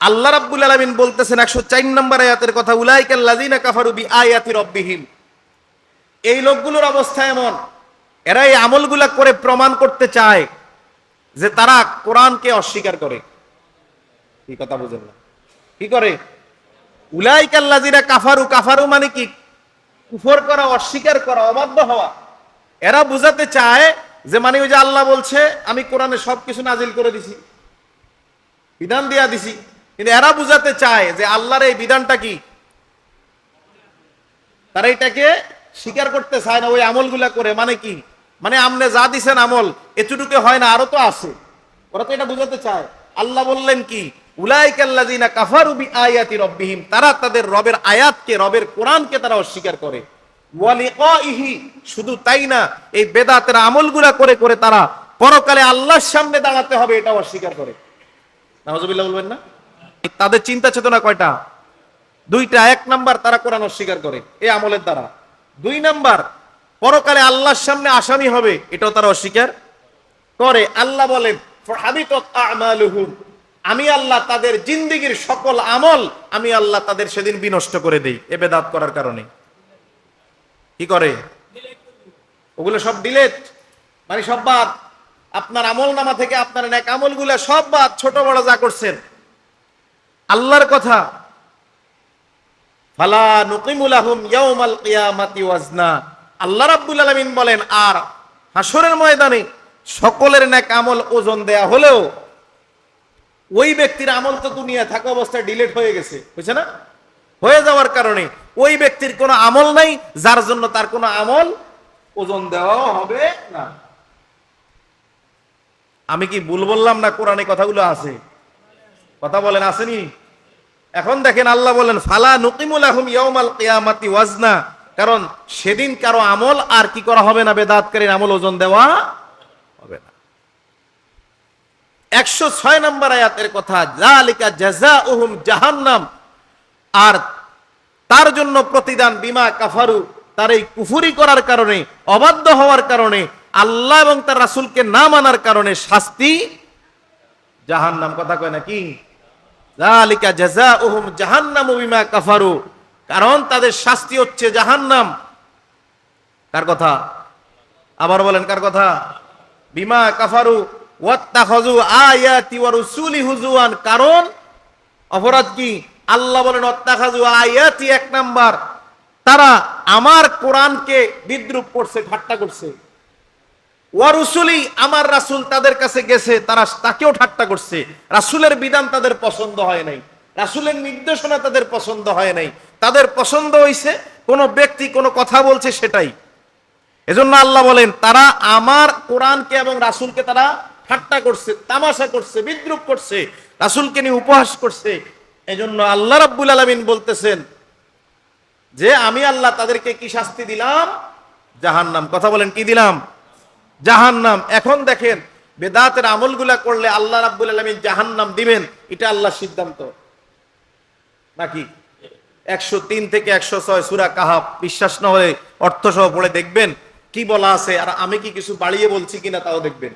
আল্লাহ রাব্বুল আলামিন বলতেছেন একশো চার নম্বর আয়াতের কথা উলাইকাল লাযিনা কাফারু বি আয়াতি রব্বিহিম। এই লোকগুলোর অবস্থা এমন, এরা এই আমলগুলা করে প্রমাণ করতে চায় যে তারা কোরআনকে অস্বীকার করে। কি কথা বুঝেন না? কি করে? উলাইকাল লাযিনা কাফারু কাফারু মানে কি? কুফর করা, অস্বীকার করা, অবাধ্য হওয়া। এরা বুঝাতে চায় যে মানে ওই যে আল্লাহ বলছে, আমি কোরআনে সবকিছু নাজিল করে দিছি, বিধান দিয়া দিছি। কিন্তু এরা বুঝাতে চায় যে আল্লাহর এই বিধানটা কি? তারা এটাকে স্বীকার করতে চায় না, ওই আমলগুলা করে। মানে কি? মানে আমনে যা দিছেন আমল, এতটুকু হয় না, আরও তো আছে। ওরা তো এটা বুঝাতে চায়। আল্লাহ বললেন কি? তারা তাদের রবের আয়াতকে, রবের কোরআনকে তারা অস্বীকার করে। শুধু তাই না, এই বেদাতের আমলগুলা করে করে তারা পরকালে আল্লাহর সামনে দাঁড়াতে হবে এটা অস্বীকার করে। নামাজুবিল্লাহ বলবেন না? তাদের চিন্তা চেতনা কয়টা? দুইটা, এক নাম্বার তারা কোরআন অস্বীকার করে এই আমলের দ্বারা। দুই নাম্বার, পরকালে আল্লাহর সামনে আসামি হবে, এটাও তারা অস্বীকার করে। আল্লাহ বলেন আমি আল্লাহ তাদের জিন্দিগির সকল আমল, আমি আল্লাহ তাদের সেদিন বিনষ্ট করে দেই, এ বেদাত করার কারণে। কি করে? ওগুলো সব ডিলেট মানে সব বাদ। আপনার আমল নামা থেকে আপনার এক আমলগুলো সব বাদ, ছোট বড় যা করছেন। আল্লাহর কথা। ফালা নুকিমুলাহুম ইয়াউমাল কিয়ামাতি ওয়াজনা। আল্লাহ রাব্বুল আলামিন বলেন, আর হাসরের ময়দানে সকলের আমল ওজন দেয়া হলেও ওই ব্যক্তির আমল তো দুনিয়া থাকা অবস্থায় ডিলেট হয়ে গেছে, বুঝছে না? হয়ে যাওয়ার কারণে ওই ব্যক্তির কোনো আমল নাই, যার জন্য তার কোনো আমল ওজন দেওয়াও হবে না। আমি কি ভুল বললাম না কোরআনে কথাগুলো আছে? কথা বলেন, আসেনি? এখন দেখেন আল্লাহ বলেন, ফালা নুকিমুল আহম কিয়ামাতি ওয়াজনা। কারণ সেদিন কারও আমল আর কি করা হবে না, বেদাতকারীর আমল ওজন দেওয়া হবে না। একশো ছয় নম্বর আয়াতের কথা জালিকা জাযাউহুম জাহান্নাম। আর তার জন্য প্রতিদান বিমা কাফারু, তার এই কুফুরি করার কারণে, অবাধ্য হওয়ার কারণে, আল্লাহ এবং তার রাসূলকে না মানার কারণে শাস্তি জাহান্নাম। কথা কয় নাকি জালিকা জাযাউহুম জাহান্নামু বিমা কাফারু। কারণ তাদের শাস্তি হচ্ছে জাহান্নাম। কার কথা? আবার বলেন, কার কথা? বিমা কাফারু কারণ অপরাধ কি? আল্লাহ বলেন এক নাম্বার। তারা আমার কোরআনকে বিদ্রুপ করছে, ঠাট্টা করছে। ওয়ারুসুলি আমার রাসূল তাদের কাছে গেছে, তারা তাকেও ঠাট্টা করছে। রাসূলের বিধান তাদের পছন্দ হয় নাই। রাসূলের নির্দেশনা তাদের পছন্দ হয় নাই। তাদের পছন্দ হইছে, কোন ব্যক্তি কোন কথা বলছে সেটাই। এজন্য আল্লাহ বলেন, তারা আমার কোরআনকে এবং রাসূলকে তারা ঠাট্টা করছে, তামাশা করছে, বিদ্রুপ করছে, রাসূলকে নিয়ে উপহাস করছে। এজন্য আল্লাহ রাব্বুল আলামিন বলতেছেন যে, আমি আল্লাহ তাদেরকে কি শাস্তি দিলাম? জাহান্নাম। কথা বলেন, কি দিলাম? জাহান্নাম। এখন দেখেন, বেদাতের আমলগুলা করলে আল্লাহ রাব্বুল জাহান জাহান্নাম দিবেন, এটা আল্লাহ সিদ্ধান্ত। নাকি? একশো তিন থেকে একশো ছয় সুরা কাহাব বিশ্বাস না হয়ে অর্থ সহ পড়ে দেখবেন। কি বলা আছে? আর আমি কি কিছু বাড়িয়ে বলছি কিনা তাও দেখবেন।